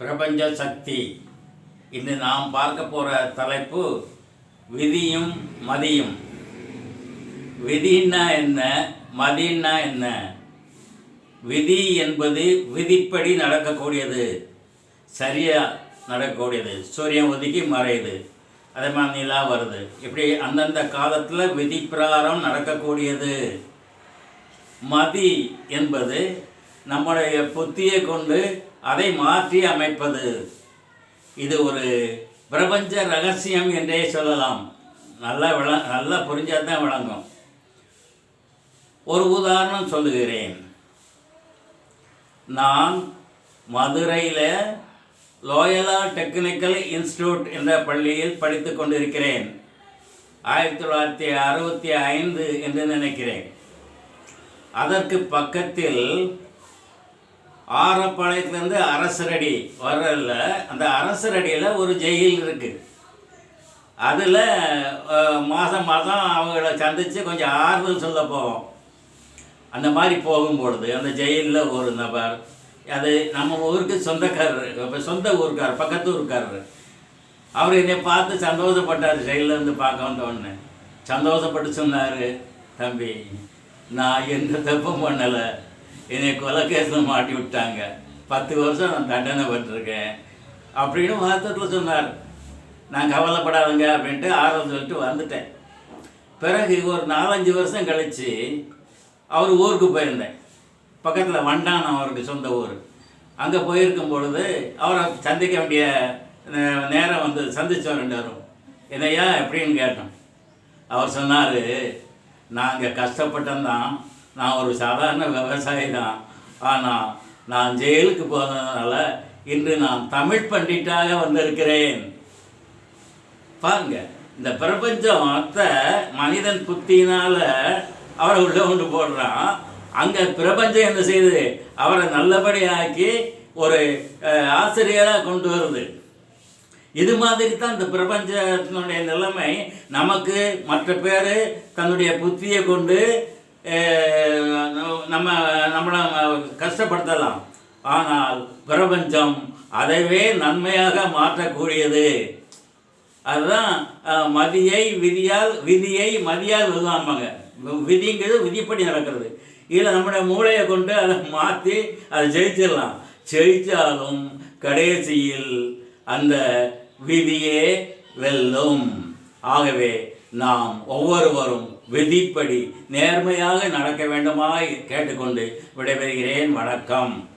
பிரபஞ்ச சக்தி. இன்று நாம் பார்க்க போகிற தலைப்பு விதியும் மதியும். விதின்னா என்ன? மதின்னா என்ன? விதி என்பது விதிப்படி நடக்கக்கூடியது. சரியாக நடக்கக்கூடியது. சூரியன் ஒதுக்கி மறையுது. அதே மாதிரி நிலா வருது. இப்படி அந்தந்த காலத்தில் விதி பிரகாரம் நடக்கக்கூடியது. மதி என்பது நம்முடைய புத்தியை கொண்டு அதை மாற்றி அமைப்பது. இது ஒரு பிரபஞ்ச ரகசியம் என்றே சொல்லலாம். நல்லா விள நல்லா புரிஞ்சால் தான் விளங்கும். ஒரு உதாரணம் சொல்லுகிறேன். நான் மதுரையில் லோயலா டெக்னிக்கல் இன்ஸ்டியூட் என்ற பள்ளியில் படித்து கொண்டிருக்கிறேன். ஆயிரத்தி தொள்ளாயிரத்தி அறுபத்தி ஐந்து என்று நினைக்கிறேன். அதற்கு பக்கத்தில் ஆரப்பாளையத்துலேருந்து அரசரடி வர்றதில் அந்த அரசரடியில் ஒரு ஜெயில் இருக்குது அதில் மாதம் மாதம் அவங்கள சந்தித்து கொஞ்சம் ஆறுதல் சொல்ல போவோம். அந்த மாதிரி போகும்பொழுது அந்த ஜெயிலில் ஒரு நபர் அது நம்ம ஊருக்கு சொந்தக்காரர் இப்போ சொந்த ஊருக்காரர் பக்கத்து ஊருக்காரர். அவர் என்னை பார்த்து சந்தோஷப்பட்டார் ஜெயிலில் இருந்து பார்க்க வந்தோடனே சந்தோஷப்பட்டு சொன்னார் தம்பி நான் எந்த தப்பும் பண்ணலை. என்னை கொலைக்கேசில் மாட்டி விட்டாங்க. பத்து வருஷம் நான் தண்டனை பட்டிருக்கேன் அப்படின்னு வார்த்தத்தில் சொன்னார். நான் கவலைப்படாதுங்க அப்படின்ட்டு ஆர்வம் சொல்லிட்டு வந்துட்டேன். பிறகு ஒரு நாலஞ்சு வருஷம் கழித்து அவர் ஊருக்கு போயிருந்தேன். பக்கத்தில் வண்டான் அவருக்கு சொந்த ஊர். அங்கே போயிருக்கும் பொழுது அவரை சந்திக்க வேண்டிய நே- நேரம் வந்து சந்தித்தோம் ரெண்டு வரும் என்னையா எப்படின்னு கேட்டோம். அவர் சொன்னார் நாங்கள் கஷ்டப்பட்டோம்தான் நான் ஒரு சாதாரண விவசாயி தான் ஆனால் நான் ஜெயிலுக்கு போனதுனால இன்று நான் தமிழ் பண்டிட்டாக வந்திருக்கிறேன். பாருங்க இந்த பிரபஞ்சத்தை மனிதன் புத்தினால் அவரை உள்ள கொண்டு போடுறான். அங்கே பிரபஞ்சம் என்ன செய்யுது அவரை நல்லபடியாக்கி ஒரு ஆசிரியராக கொண்டு வருது. இது மாதிரி தான் இந்த பிரபஞ்சத்தினுடைய நிலைமை. நமக்கு மற்ற பேர் தன்னுடைய புத்தியை கொண்டு நம்ம நம்மளை கஷ்டப்படுத்தலாம். ஆனால் பிரபஞ்சம் அதைவே நன்மையாக மாற்றக்கூடியது. அதுதான் மதியை விதியால் விதியை மதியால் விழுவாம்பாங்க விதிங்கிறது விதிப்படி நடக்கிறது. இதில் நம்முடைய மூளையை கொண்டு அதை மாற்றி அதை ஜெயிச்சிடலாம். ஜெயித்தாலும் கடைசியில் அந்த விதியே வெல்லும். ஆகவே நாம் ஒவ்வொருவரும் விதிப்படி நேர்மையாக நடக்க வேண்டுமாய் கேட்டுக்கொண்டு விடைபெறுகிறேன். வணக்கம்.